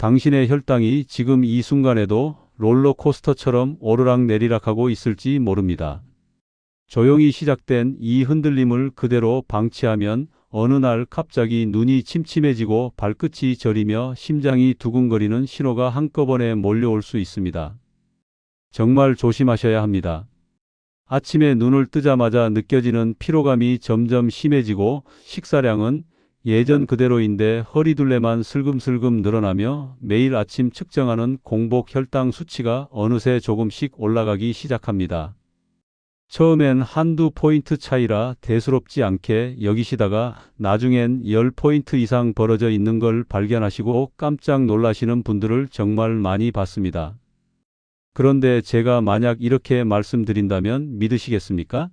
당신의 혈당이 지금 이 순간에도 롤러코스터처럼 오르락내리락하고 있을지 모릅니다. 조용히 시작된 이 흔들림을 그대로 방치하면 어느 날 갑자기 눈이 침침해지고 발끝이 저리며 심장이 두근거리는 신호가 한꺼번에 몰려올 수 있습니다. 정말 조심하셔야 합니다. 아침에 눈을 뜨자마자 느껴지는 피로감이 점점 심해지고 식사량은 예전 그대로인데 허리둘레만 슬금슬금 늘어나며 매일 아침 측정하는 공복 혈당 수치가 어느새 조금씩 올라가기 시작합니다. 처음엔 한두 포인트 차이라 대수롭지 않게 여기시다가 나중엔 10포인트 이상 벌어져 있는 걸 발견하시고 깜짝 놀라시는 분들을 정말 많이 봤습니다. 그런데 제가 만약 이렇게 말씀드린다면 믿으시겠습니까?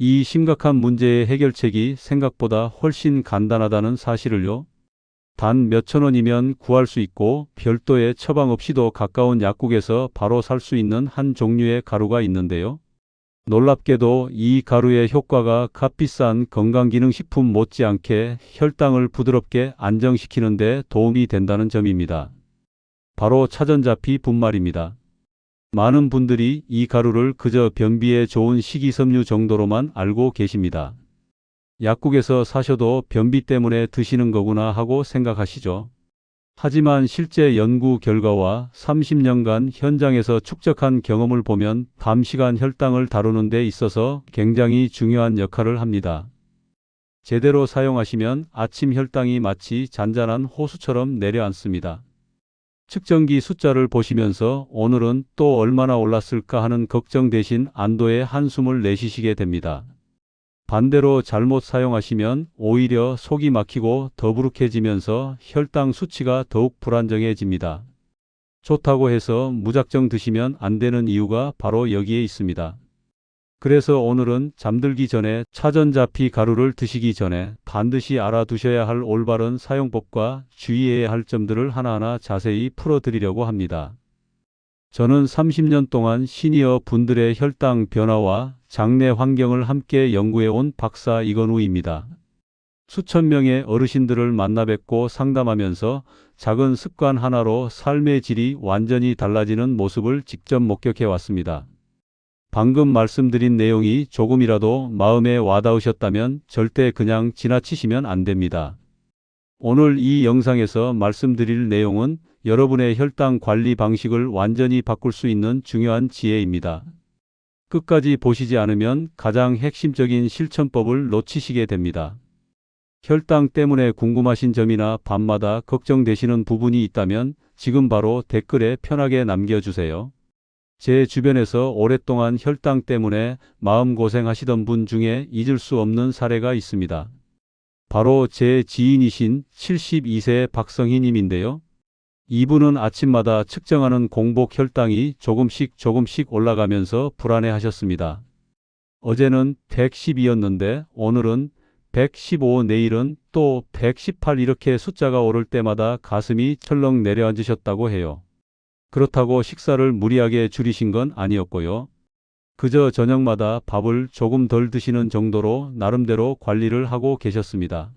이 심각한 문제의 해결책이 생각보다 훨씬 간단하다는 사실을요. 단 몇천 원이면 구할 수 있고 별도의 처방 없이도 가까운 약국에서 바로 살 수 있는 한 종류의 가루가 있는데요. 놀랍게도 이 가루의 효과가 값비싼 건강기능식품 못지않게 혈당을 부드럽게 안정시키는 데 도움이 된다는 점입니다. 바로 차전자피 분말입니다. 많은 분들이 이 가루를 그저 변비에 좋은 식이섬유 정도로만 알고 계십니다. 약국에서 사셔도 변비 때문에 드시는 거구나 하고 생각하시죠. 하지만 실제 연구 결과와 30년간 현장에서 축적한 경험을 보면 밤시간 혈당을 다루는 데 있어서 굉장히 중요한 역할을 합니다. 제대로 사용하시면 아침 혈당이 마치 잔잔한 호수처럼 내려앉습니다. 측정기 숫자를 보시면서 오늘은 또 얼마나 올랐을까 하는 걱정 대신 안도의 한숨을 내쉬시게 됩니다. 반대로 잘못 사용하시면 오히려 속이 막히고 더부룩해지면서 혈당 수치가 더욱 불안정해집니다. 좋다고 해서 무작정 드시면 안 되는 이유가 바로 여기에 있습니다. 그래서 오늘은 잠들기 전에 차전자피 가루를 드시기 전에 반드시 알아두셔야 할 올바른 사용법과 주의해야 할 점들을 하나하나 자세히 풀어드리려고 합니다. 저는 30년 동안 시니어 분들의 혈당 변화와 장내 환경을 함께 연구해온 박사 이건우입니다. 수천 명의 어르신들을 만나 뵙고 상담하면서 작은 습관 하나로 삶의 질이 완전히 달라지는 모습을 직접 목격해 왔습니다. 방금 말씀드린 내용이 조금이라도 마음에 와닿으셨다면 절대 그냥 지나치시면 안 됩니다. 오늘 이 영상에서 말씀드릴 내용은 여러분의 혈당 관리 방식을 완전히 바꿀 수 있는 중요한 지혜입니다. 끝까지 보시지 않으면 가장 핵심적인 실천법을 놓치시게 됩니다. 혈당 때문에 궁금하신 점이나 밤마다 걱정되시는 부분이 있다면 지금 바로 댓글에 편하게 남겨주세요. 제 주변에서 오랫동안 혈당 때문에 마음고생하시던 분 중에 잊을 수 없는 사례가 있습니다. 바로 제 지인이신 72세 박성희 님인데요. 이분은 아침마다 측정하는 공복 혈당이 조금씩 조금씩 올라가면서 불안해 하셨습니다. 어제는 112였는데 오늘은 115 내일은 또 118 이렇게 숫자가 오를 때마다 가슴이 철렁 내려앉으셨다고 해요. 그렇다고 식사를 무리하게 줄이신 건 아니었고요. 그저 저녁마다 밥을 조금 덜 드시는 정도로 나름대로 관리를 하고 계셨습니다.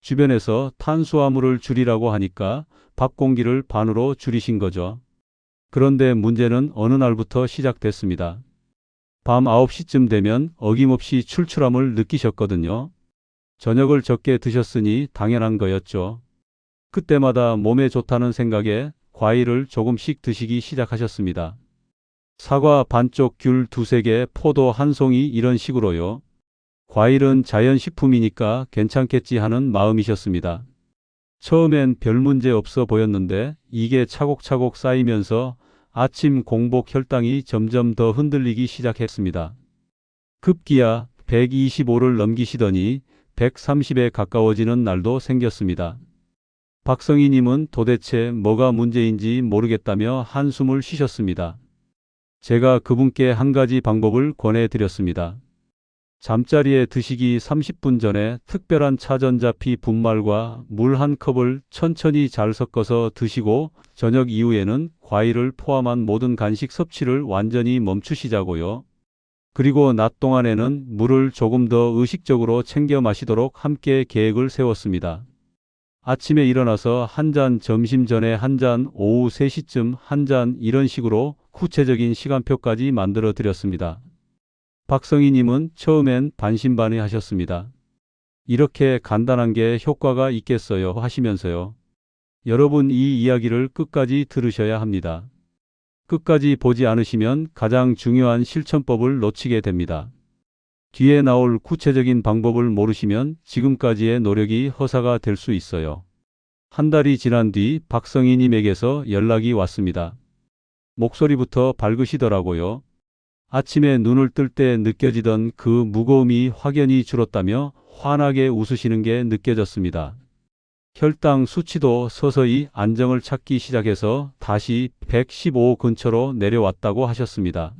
주변에서 탄수화물을 줄이라고 하니까 밥 공기를 반으로 줄이신 거죠. 그런데 문제는 어느 날부터 시작됐습니다. 밤 9시쯤 되면 어김없이 출출함을 느끼셨거든요. 저녁을 적게 드셨으니 당연한 거였죠. 그때마다 몸에 좋다는 생각에 과일을 조금씩 드시기 시작하셨습니다. 사과 반쪽, 귤 두세 개, 포도 한 송이 이런 식으로요. 과일은 자연식품이니까 괜찮겠지 하는 마음이셨습니다. 처음엔 별 문제 없어 보였는데 이게 차곡차곡 쌓이면서 아침 공복 혈당이 점점 더 흔들리기 시작했습니다. 급기야 125를 넘기시더니 130에 가까워지는 날도 생겼습니다. 박성희님은 도대체 뭐가 문제인지 모르겠다며 한숨을 쉬셨습니다. 제가 그분께 한 가지 방법을 권해드렸습니다. 잠자리에 드시기 30분 전에 특별한 차전자피 분말과 물 한 컵을 천천히 잘 섞어서 드시고 저녁 이후에는 과일을 포함한 모든 간식 섭취를 완전히 멈추시자고요. 그리고 낮 동안에는 물을 조금 더 의식적으로 챙겨 마시도록 함께 계획을 세웠습니다. 아침에 일어나서 한 잔, 점심 전에 한 잔, 오후 3시쯤 한 잔 이런 식으로 구체적인 시간표까지 만들어 드렸습니다. 박성희 님은 처음엔 반신반의 하셨습니다. 이렇게 간단한 게 효과가 있겠어요 하시면서요. 여러분 이 이야기를 끝까지 들으셔야 합니다. 끝까지 보지 않으시면 가장 중요한 실천법을 놓치게 됩니다. 뒤에 나올 구체적인 방법을 모르시면 지금까지의 노력이 허사가 될 수 있어요. 한 달이 지난 뒤 박성희님에게서 연락이 왔습니다. 목소리부터 밝으시더라고요. 아침에 눈을 뜰 때 느껴지던 그 무거움이 확연히 줄었다며 환하게 웃으시는 게 느껴졌습니다. 혈당 수치도 서서히 안정을 찾기 시작해서 다시 115 근처로 내려왔다고 하셨습니다.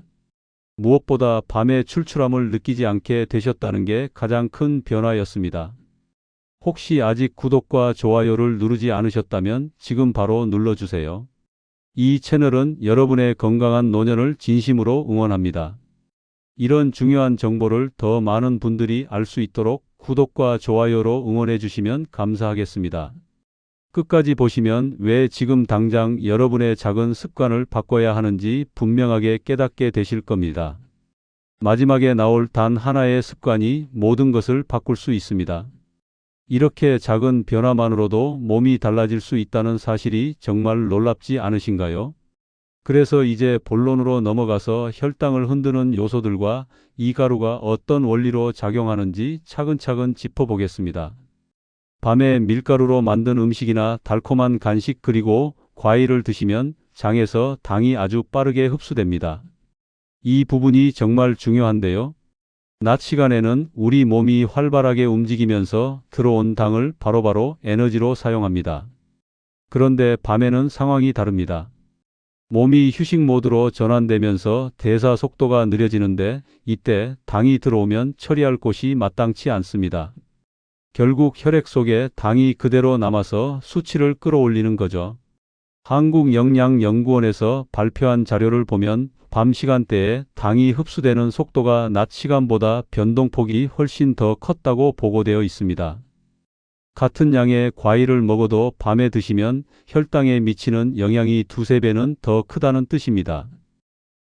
무엇보다 밤에 출출함을 느끼지 않게 되셨다는 게 가장 큰 변화였습니다. 혹시 아직 구독과 좋아요를 누르지 않으셨다면 지금 바로 눌러주세요. 이 채널은 여러분의 건강한 노년을 진심으로 응원합니다. 이런 중요한 정보를 더 많은 분들이 알 수 있도록 구독과 좋아요로 응원해 주시면 감사하겠습니다. 끝까지 보시면 왜 지금 당장 여러분의 작은 습관을 바꿔야 하는지 분명하게 깨닫게 되실 겁니다. 마지막에 나올 단 하나의 습관이 모든 것을 바꿀 수 있습니다. 이렇게 작은 변화만으로도 몸이 달라질 수 있다는 사실이 정말 놀랍지 않으신가요? 그래서 이제 본론으로 넘어가서 혈당을 흔드는 요소들과 이 가루가 어떤 원리로 작용하는지 차근차근 짚어보겠습니다. 밤에 밀가루로 만든 음식이나 달콤한 간식 그리고 과일을 드시면 장에서 당이 아주 빠르게 흡수됩니다. 이 부분이 정말 중요한데요. 낮 시간에는 우리 몸이 활발하게 움직이면서 들어온 당을 바로바로 에너지로 사용합니다. 그런데 밤에는 상황이 다릅니다. 몸이 휴식 모드로 전환되면서 대사 속도가 느려지는데 이때 당이 들어오면 처리할 곳이 마땅치 않습니다. 결국 혈액 속에 당이 그대로 남아서 수치를 끌어올리는 거죠. 한국영양연구원에서 발표한 자료를 보면 밤 시간대에 당이 흡수되는 속도가 낮 시간보다 변동폭이 훨씬 더 컸다고 보고되어 있습니다. 같은 양의 과일을 먹어도 밤에 드시면 혈당에 미치는 영향이 두세 배는 더 크다는 뜻입니다.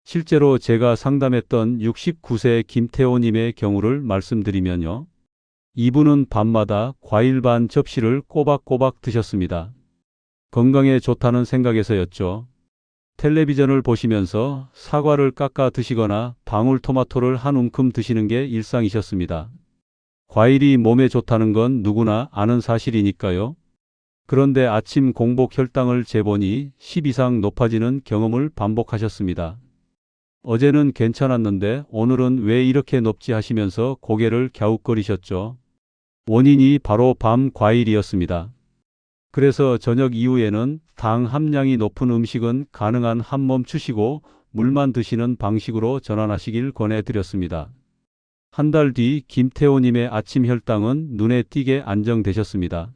실제로 제가 상담했던 69세 김태호님의 경우를 말씀드리면요. 이분은 밤마다 과일 반 접시를 꼬박꼬박 드셨습니다. 건강에 좋다는 생각에서였죠. 텔레비전을 보시면서 사과를 깎아 드시거나 방울토마토를 한 움큼 드시는 게 일상이셨습니다. 과일이 몸에 좋다는 건 누구나 아는 사실이니까요. 그런데 아침 공복 혈당을 재보니 10 이상 높아지는 경험을 반복하셨습니다. 어제는 괜찮았는데 오늘은 왜 이렇게 높지 하시면서 고개를 갸웃거리셨죠. 원인이 바로 밤 과일이었습니다. 그래서 저녁 이후에는 당 함량이 높은 음식은 가능한 한 멈추시고 물만 드시는 방식으로 전환하시길 권해드렸습니다. 한 달 뒤 김태호님의 아침 혈당은 눈에 띄게 안정되셨습니다.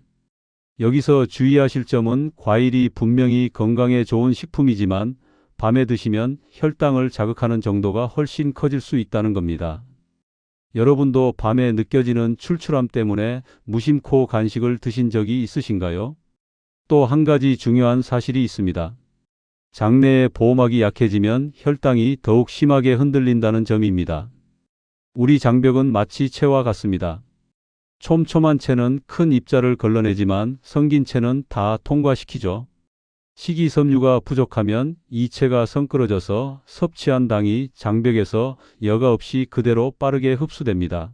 여기서 주의하실 점은 과일이 분명히 건강에 좋은 식품이지만 밤에 드시면 혈당을 자극하는 정도가 훨씬 커질 수 있다는 겁니다. 여러분도 밤에 느껴지는 출출함 때문에 무심코 간식을 드신 적이 있으신가요? 또 한 가지 중요한 사실이 있습니다. 장내의 보호막이 약해지면 혈당이 더욱 심하게 흔들린다는 점입니다. 우리 장벽은 마치 채와 같습니다. 촘촘한 채는 큰 입자를 걸러내지만 성긴 채는 다 통과시키죠. 식이섬유가 부족하면 이 채가 성끌어져서 섭취한 당이 장벽에서 여과 없이 그대로 빠르게 흡수됩니다.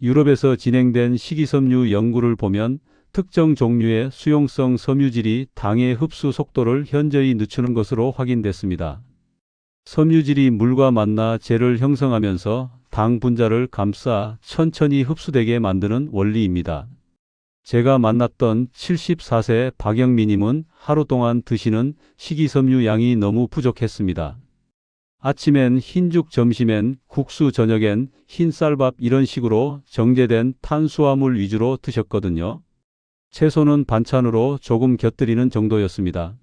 유럽에서 진행된 식이섬유 연구를 보면 특정 종류의 수용성 섬유질이 당의 흡수 속도를 현저히 늦추는 것으로 확인됐습니다. 섬유질이 물과 만나 젤을 형성하면서 당 분자를 감싸 천천히 흡수되게 만드는 원리입니다. 제가 만났던 74세 박영미님은 하루 동안 드시는 식이섬유 양이 너무 부족했습니다. 아침엔 흰죽, 점심엔 국수, 저녁엔 흰쌀밥 이런 식으로 정제된 탄수화물 위주로 드셨거든요. 채소는 반찬으로 조금 곁들이는 정도였습니다.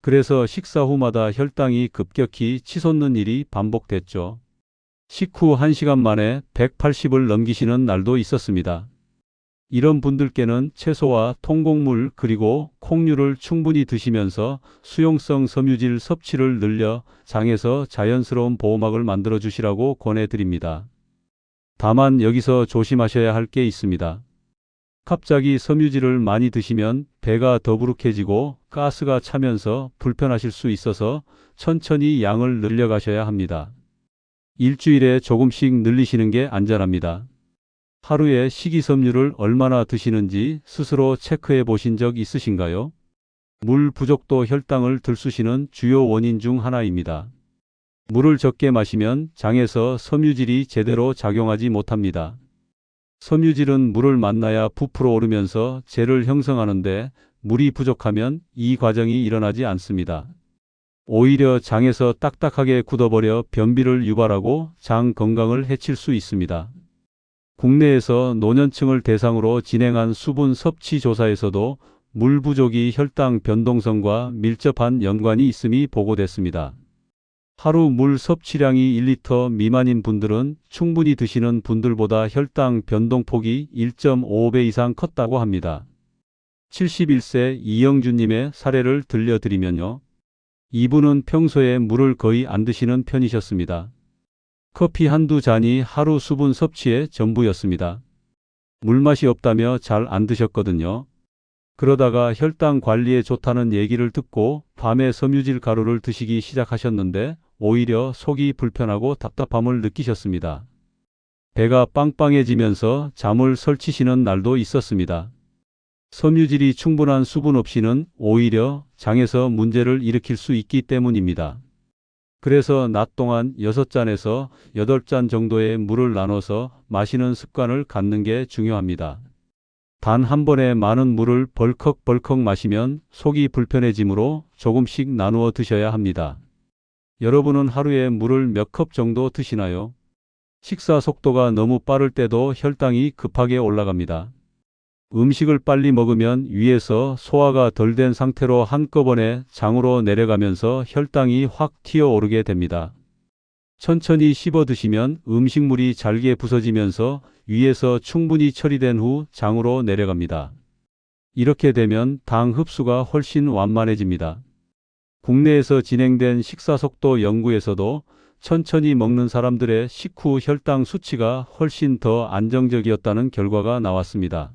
그래서 식사 후마다 혈당이 급격히 치솟는 일이 반복됐죠. 식후 1시간 만에 180을 넘기시는 날도 있었습니다. 이런 분들께는 채소와 통곡물 그리고 콩류를 충분히 드시면서 수용성 섬유질 섭취를 늘려 장에서 자연스러운 보호막을 만들어 주시라고 권해드립니다. 다만 여기서 조심하셔야 할 게 있습니다. 갑자기 섬유질을 많이 드시면 배가 더부룩해지고 가스가 차면서 불편하실 수 있어서 천천히 양을 늘려가셔야 합니다. 일주일에 조금씩 늘리시는 게 안전합니다. 하루에 식이섬유를 얼마나 드시는지 스스로 체크해 보신 적 있으신가요? 물 부족도 혈당을 들쑤시는 주요 원인 중 하나입니다. 물을 적게 마시면 장에서 섬유질이 제대로 작용하지 못합니다. 섬유질은 물을 만나야 부풀어 오르면서 젤을 형성하는데 물이 부족하면 이 과정이 일어나지 않습니다. 오히려 장에서 딱딱하게 굳어버려 변비를 유발하고 장 건강을 해칠 수 있습니다. 국내에서 노년층을 대상으로 진행한 수분 섭취 조사에서도 물 부족이 혈당 변동성과 밀접한 연관이 있음이 보고됐습니다. 하루 물 섭취량이 1리터 미만인 분들은 충분히 드시는 분들보다 혈당 변동폭이 1.5배 이상 컸다고 합니다. 71세 이영주님의 사례를 들려드리면요. 이분은 평소에 물을 거의 안 드시는 편이셨습니다. 커피 한두 잔이 하루 수분 섭취의 전부였습니다. 물맛이 없다며 잘 안 드셨거든요. 그러다가 혈당 관리에 좋다는 얘기를 듣고 밤에 섬유질 가루를 드시기 시작하셨는데 오히려 속이 불편하고 답답함을 느끼셨습니다. 배가 빵빵해지면서 잠을 설치시는 날도 있었습니다. 섬유질이 충분한 수분 없이는 오히려 장에서 문제를 일으킬 수 있기 때문입니다. 그래서 낮 동안 6잔에서 8잔 정도의 물을 나눠서 마시는 습관을 갖는 게 중요합니다. 단 한 번에 많은 물을 벌컥벌컥 마시면 속이 불편해지므로 조금씩 나누어 드셔야 합니다. 여러분은 하루에 물을 몇 컵 정도 드시나요? 식사 속도가 너무 빠를 때도 혈당이 급하게 올라갑니다. 음식을 빨리 먹으면 위에서 소화가 덜 된 상태로 한꺼번에 장으로 내려가면서 혈당이 확 튀어 오르게 됩니다. 천천히 씹어 드시면 음식물이 잘게 부서지면서 위에서 충분히 처리된 후 장으로 내려갑니다. 이렇게 되면 당 흡수가 훨씬 완만해집니다. 국내에서 진행된 식사속도 연구에서도 천천히 먹는 사람들의 식후 혈당 수치가 훨씬 더 안정적이었다는 결과가 나왔습니다.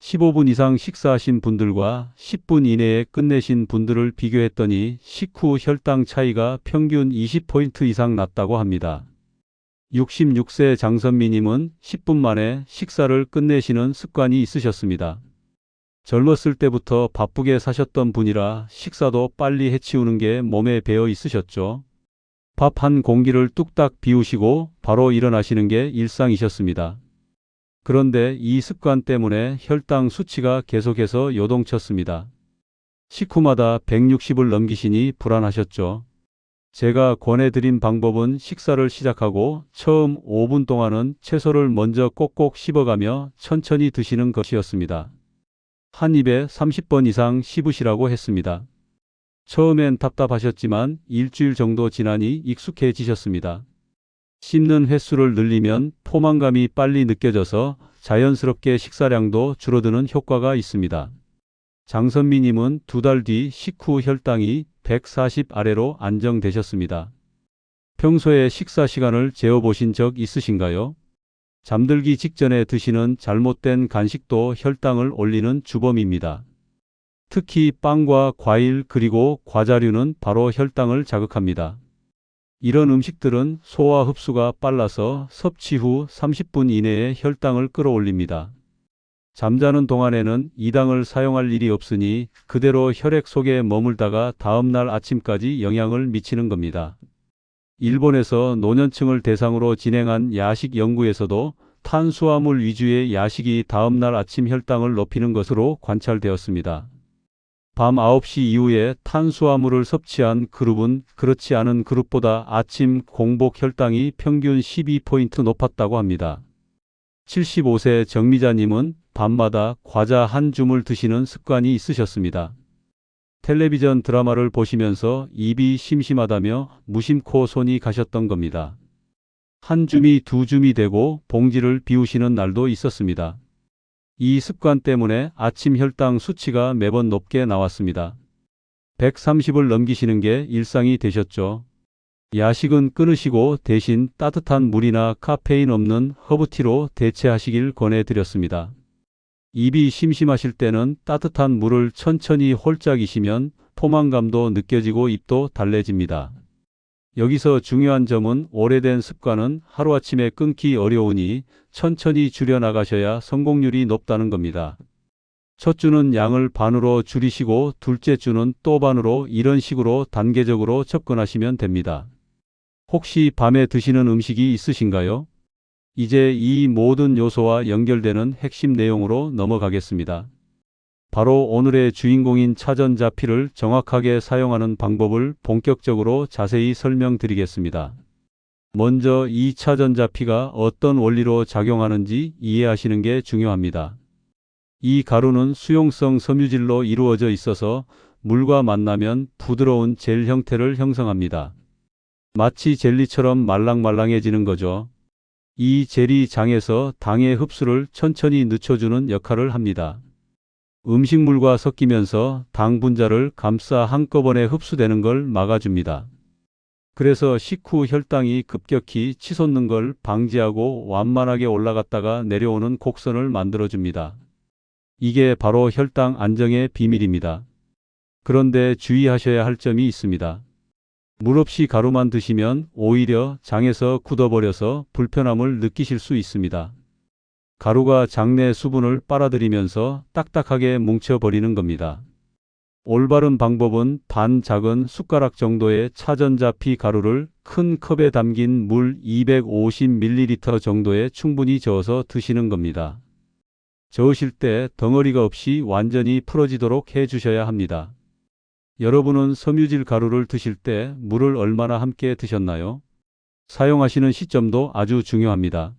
15분 이상 식사하신 분들과 10분 이내에 끝내신 분들을 비교했더니 식후 혈당 차이가 평균 20포인트 이상 났다고 합니다. 66세 장선미님은 10분 만에 식사를 끝내시는 습관이 있으셨습니다. 젊었을 때부터 바쁘게 사셨던 분이라 식사도 빨리 해치우는 게 몸에 배어 있으셨죠. 밥 한 공기를 뚝딱 비우시고 바로 일어나시는 게 일상이셨습니다. 그런데 이 습관 때문에 혈당 수치가 계속해서 요동쳤습니다. 식후마다 160을 넘기시니 불안하셨죠. 제가 권해드린 방법은 식사를 시작하고 처음 5분 동안은 채소를 먼저 꼭꼭 씹어가며 천천히 드시는 것이었습니다. 한 입에 30번 이상 씹으시라고 했습니다. 처음엔 답답하셨지만 일주일 정도 지나니 익숙해지셨습니다. 씹는 횟수를 늘리면 포만감이 빨리 느껴져서 자연스럽게 식사량도 줄어드는 효과가 있습니다. 장선미님은 두 달 뒤 식후 혈당이 140 아래로 안정되셨습니다. 평소에 식사 시간을 재어보신 적 있으신가요? 잠들기 직전에 드시는 잘못된 간식도 혈당을 올리는 주범입니다. 특히 빵과 과일 그리고 과자류는 바로 혈당을 자극합니다. 이런 음식들은 소화 흡수가 빨라서 섭취 후 30분 이내에 혈당을 끌어올립니다. 잠자는 동안에는 이 당을 사용할 일이 없으니 그대로 혈액 속에 머물다가 다음날 아침까지 영향을 미치는 겁니다. 일본에서 노년층을 대상으로 진행한 야식 연구에서도 탄수화물 위주의 야식이 다음날 아침 혈당을 높이는 것으로 관찰되었습니다. 밤 9시 이후에 탄수화물을 섭취한 그룹은 그렇지 않은 그룹보다 아침 공복 혈당이 평균 12포인트 높았다고 합니다. 75세 정미자님은 밤마다 과자 한 줌을 드시는 습관이 있으셨습니다. 텔레비전 드라마를 보시면서 입이 심심하다며 무심코 손이 가셨던 겁니다. 한 줌이 두 줌이 되고 봉지를 비우시는 날도 있었습니다. 이 습관 때문에 아침 혈당 수치가 매번 높게 나왔습니다. 130을 넘기시는 게 일상이 되셨죠. 야식은 끊으시고 대신 따뜻한 물이나 카페인 없는 허브티로 대체하시길 권해드렸습니다. 입이 심심하실 때는 따뜻한 물을 천천히 홀짝이시면 포만감도 느껴지고 입도 달래집니다. 여기서 중요한 점은 오래된 습관은 하루아침에 끊기 어려우니 천천히 줄여나가셔야 성공률이 높다는 겁니다. 첫 주는 양을 반으로 줄이시고 둘째 주는 또 반으로 이런 식으로 단계적으로 접근하시면 됩니다. 혹시 밤에 드시는 음식이 있으신가요? 이제 이 모든 요소와 연결되는 핵심 내용으로 넘어가겠습니다. 바로 오늘의 주인공인 차전자피를 정확하게 사용하는 방법을 본격적으로 자세히 설명드리겠습니다. 먼저 이 차전자피가 어떤 원리로 작용하는지 이해하시는 게 중요합니다. 이 가루는 수용성 섬유질로 이루어져 있어서 물과 만나면 부드러운 젤 형태를 형성합니다. 마치 젤리처럼 말랑말랑해지는 거죠. 이 젤이 장에서 당의 흡수를 천천히 늦춰주는 역할을 합니다. 음식물과 섞이면서 당 분자를 감싸 한꺼번에 흡수되는 걸 막아줍니다. 그래서 식후 혈당이 급격히 치솟는 걸 방지하고 완만하게 올라갔다가 내려오는 곡선을 만들어줍니다. 이게 바로 혈당 안정의 비밀입니다. 그런데 주의하셔야 할 점이 있습니다. 물 없이 가루만 드시면 오히려 장에서 굳어버려서 불편함을 느끼실 수 있습니다. 가루가 장내 수분을 빨아들이면서 딱딱하게 뭉쳐버리는 겁니다. 올바른 방법은 반 작은 숟가락 정도의 차전자 피 가루를 큰 컵에 담긴 물 250ml 정도에 충분히 저어서 드시는 겁니다. 저으실 때 덩어리가 없이 완전히 풀어지도록 해 주셔야 합니다. 여러분은 섬유질 가루를 드실 때 물을 얼마나 함께 드셨나요? 사용하시는 시점도 아주 중요합니다.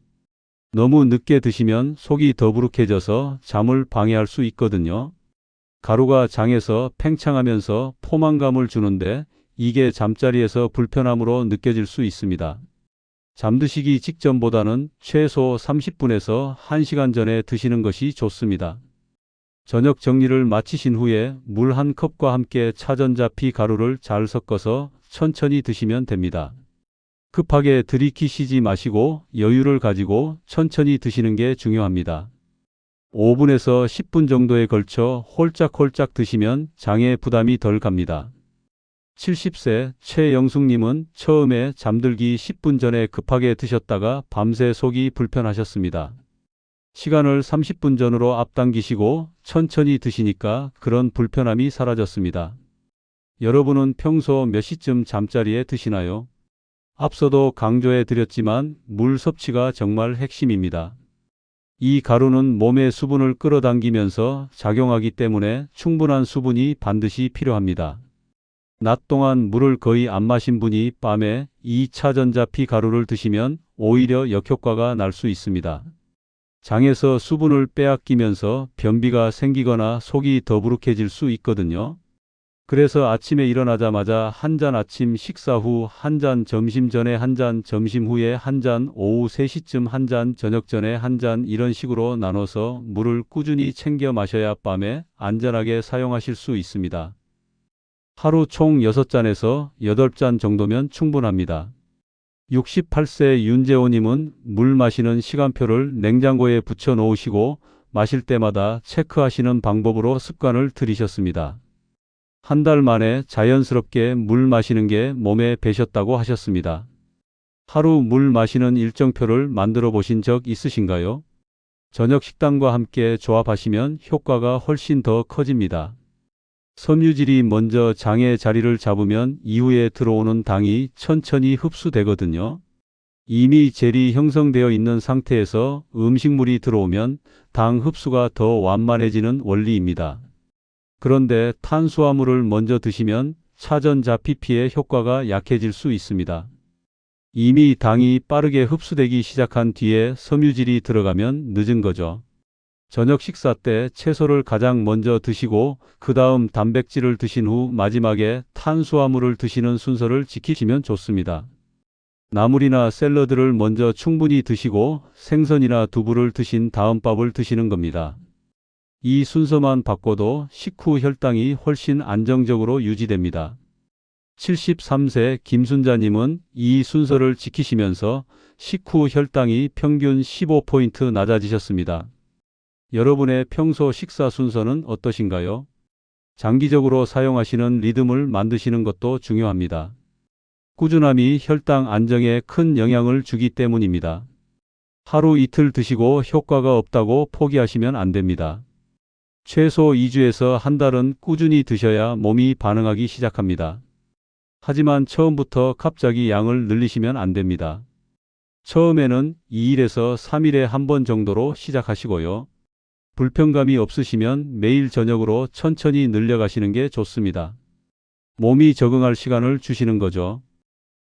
너무 늦게 드시면 속이 더부룩해져서 잠을 방해할 수 있거든요. 가루가 장에서 팽창하면서 포만감을 주는데 이게 잠자리에서 불편함으로 느껴질 수 있습니다. 잠드시기 직전보다는 최소 30분에서 1시간 전에 드시는 것이 좋습니다. 저녁 정리를 마치신 후에 물 한 컵과 함께 차전자피 가루를 잘 섞어서 천천히 드시면 됩니다. 급하게 들이키시지 마시고 여유를 가지고 천천히 드시는 게 중요합니다. 5분에서 10분 정도에 걸쳐 홀짝홀짝 드시면 장에 부담이 덜 갑니다. 70세 최영숙님은 처음에 잠들기 10분 전에 급하게 드셨다가 밤새 속이 불편하셨습니다. 시간을 30분 전으로 앞당기시고 천천히 드시니까 그런 불편함이 사라졌습니다. 여러분은 평소 몇 시쯤 잠자리에 드시나요? 앞서도 강조해 드렸지만 물 섭취가 정말 핵심입니다. 이 가루는 몸의 수분을 끌어당기면서 작용하기 때문에 충분한 수분이 반드시 필요합니다. 낮 동안 물을 거의 안 마신 분이 밤에 2차전자 피 가루를 드시면 오히려 역효과가 날 수 있습니다. 장에서 수분을 빼앗기면서 변비가 생기거나 속이 더부룩해질 수 있거든요. 그래서 아침에 일어나자마자 한 잔 아침 식사 후 한 잔 점심 전에 한 잔 점심 후에 한 잔 오후 3시쯤 한 잔 저녁 전에 한 잔 이런 식으로 나눠서 물을 꾸준히 챙겨 마셔야 밤에 안전하게 사용하실 수 있습니다. 하루 총 6잔에서 8잔 정도면 충분합니다. 68세 윤재호님은 물 마시는 시간표를 냉장고에 붙여 놓으시고 마실 때마다 체크하시는 방법으로 습관을 들이셨습니다. 한 달 만에 자연스럽게 물 마시는 게 몸에 배셨다고 하셨습니다. 하루 물 마시는 일정표를 만들어 보신 적 있으신가요? 저녁 식단과 함께 조합하시면 효과가 훨씬 더 커집니다. 섬유질이 먼저 장의 자리를 잡으면 이후에 들어오는 당이 천천히 흡수되거든요. 이미 젤이 형성되어 있는 상태에서 음식물이 들어오면 당 흡수가 더 완만해지는 원리입니다. 그런데 탄수화물을 먼저 드시면 차전자 PP의 효과가 약해질 수 있습니다. 이미 당이 빠르게 흡수되기 시작한 뒤에 섬유질이 들어가면 늦은 거죠. 저녁 식사 때 채소를 가장 먼저 드시고 그 다음 단백질을 드신 후 마지막에 탄수화물을 드시는 순서를 지키시면 좋습니다. 나물이나 샐러드를 먼저 충분히 드시고 생선이나 두부를 드신 다음 밥을 드시는 겁니다. 이 순서만 바꿔도 식후 혈당이 훨씬 안정적으로 유지됩니다. 73세 김순자님은 이 순서를 지키시면서 식후 혈당이 평균 15포인트 낮아지셨습니다. 여러분의 평소 식사 순서는 어떠신가요? 장기적으로 사용하시는 리듬을 만드시는 것도 중요합니다. 꾸준함이 혈당 안정에 큰 영향을 주기 때문입니다. 하루 이틀 드시고 효과가 없다고 포기하시면 안 됩니다. 최소 2주에서 한 달은 꾸준히 드셔야 몸이 반응하기 시작합니다. 하지만 처음부터 갑자기 양을 늘리시면 안 됩니다. 처음에는 2일에서 3일에 한 번 정도로 시작하시고요. 불편감이 없으시면 매일 저녁으로 천천히 늘려가시는 게 좋습니다. 몸이 적응할 시간을 주시는 거죠.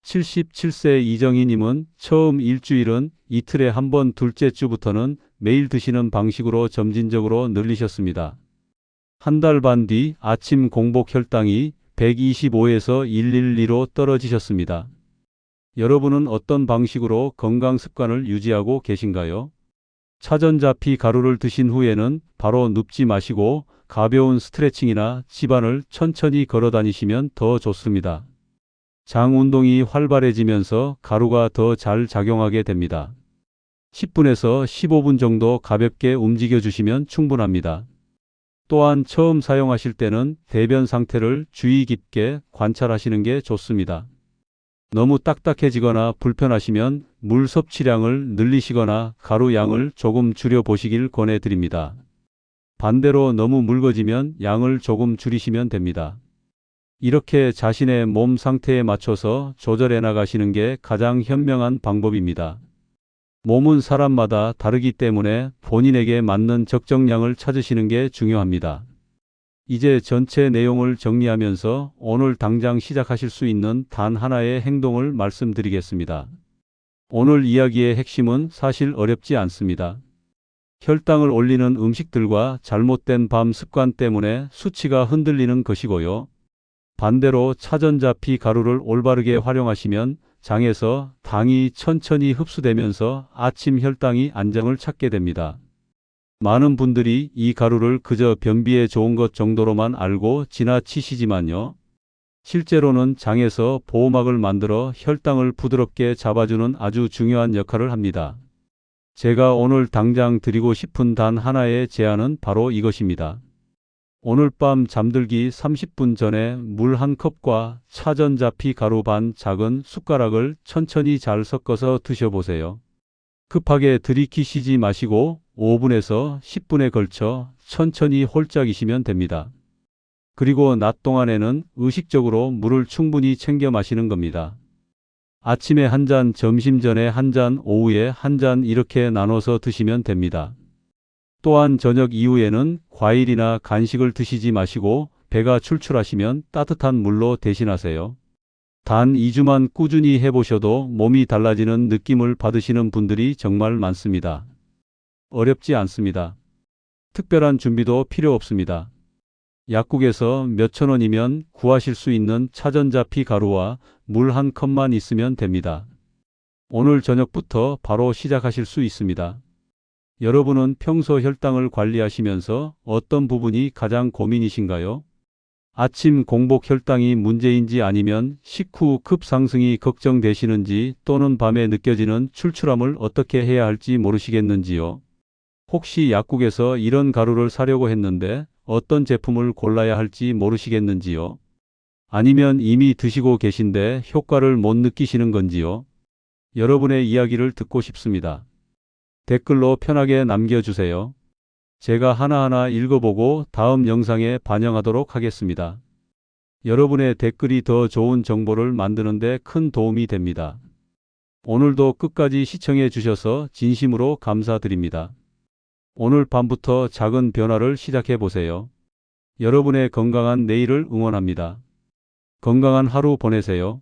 77세 이정희님은 처음 일주일은 이틀에 한 번 둘째 주부터는 매일 드시는 방식으로 점진적으로 늘리셨습니다. 한 달 반 뒤 아침 공복 혈당이 125에서 112로 떨어지셨습니다. 여러분은 어떤 방식으로 건강 습관을 유지하고 계신가요? 차전자피 가루를 드신 후에는 바로 눕지 마시고 가벼운 스트레칭이나 집안을 천천히 걸어 다니시면 더 좋습니다. 장 운동이 활발해지면서 가루가 더 잘 작용하게 됩니다. 10분에서 15분 정도 가볍게 움직여 주시면 충분합니다. 또한 처음 사용하실 때는 대변 상태를 주의 깊게 관찰하시는 게 좋습니다. 너무 딱딱해지거나 불편하시면 물 섭취량을 늘리시거나 가루 양을 조금 줄여 보시길 권해드립니다. 반대로 너무 묽어지면 양을 조금 줄이시면 됩니다. 이렇게 자신의 몸 상태에 맞춰서 조절해 나가시는 게 가장 현명한 방법입니다. 몸은 사람마다 다르기 때문에 본인에게 맞는 적정량을 찾으시는 게 중요합니다. 이제 전체 내용을 정리하면서 오늘 당장 시작하실 수 있는 단 하나의 행동을 말씀드리겠습니다. 오늘 이야기의 핵심은 사실 어렵지 않습니다. 혈당을 올리는 음식들과 잘못된 밤 습관 때문에 수치가 흔들리는 것이고요. 반대로 차전자 피 가루를 올바르게 활용하시면 장에서 당이 천천히 흡수되면서 아침 혈당이 안정을 찾게 됩니다. 많은 분들이 이 가루를 그저 변비에 좋은 것 정도로만 알고 지나치시지만요. 실제로는 장에서 보호막을 만들어 혈당을 부드럽게 잡아주는 아주 중요한 역할을 합니다. 제가 오늘 당장 드리고 싶은 단 하나의 제안은 바로 이것입니다. 오늘 밤 잠들기 30분 전에 물 한 컵과 차전자피 가루 반 작은 숟가락을 천천히 잘 섞어서 드셔보세요. 급하게 들이키시지 마시고 5분에서 10분에 걸쳐 천천히 홀짝이시면 됩니다. 그리고 낮 동안에는 의식적으로 물을 충분히 챙겨 마시는 겁니다. 아침에 한 잔, 점심 전에 한 잔, 오후에 한 잔 이렇게 나눠서 드시면 됩니다. 또한 저녁 이후에는 과일이나 간식을 드시지 마시고 배가 출출하시면 따뜻한 물로 대신하세요. 단 2주만 꾸준히 해보셔도 몸이 달라지는 느낌을 받으시는 분들이 정말 많습니다. 어렵지 않습니다. 특별한 준비도 필요 없습니다. 약국에서 몇천 원이면 구하실 수 있는 차전자피 가루와 물 한 컵만 있으면 됩니다. 오늘 저녁부터 바로 시작하실 수 있습니다. 여러분은 평소 혈당을 관리하시면서 어떤 부분이 가장 고민이신가요? 아침 공복 혈당이 문제인지 아니면 식후 급상승이 걱정되시는지 또는 밤에 느껴지는 출출함을 어떻게 해야 할지 모르시겠는지요? 혹시 약국에서 이런 가루를 사려고 했는데 어떤 제품을 골라야 할지 모르시겠는지요? 아니면 이미 드시고 계신데 효과를 못 느끼시는 건지요? 여러분의 이야기를 듣고 싶습니다. 댓글로 편하게 남겨주세요. 제가 하나하나 읽어보고 다음 영상에 반영하도록 하겠습니다. 여러분의 댓글이 더 좋은 정보를 만드는데 큰 도움이 됩니다. 오늘도 끝까지 시청해 주셔서 진심으로 감사드립니다. 오늘 밤부터 작은 변화를 시작해 보세요. 여러분의 건강한 내일을 응원합니다. 건강한 하루 보내세요.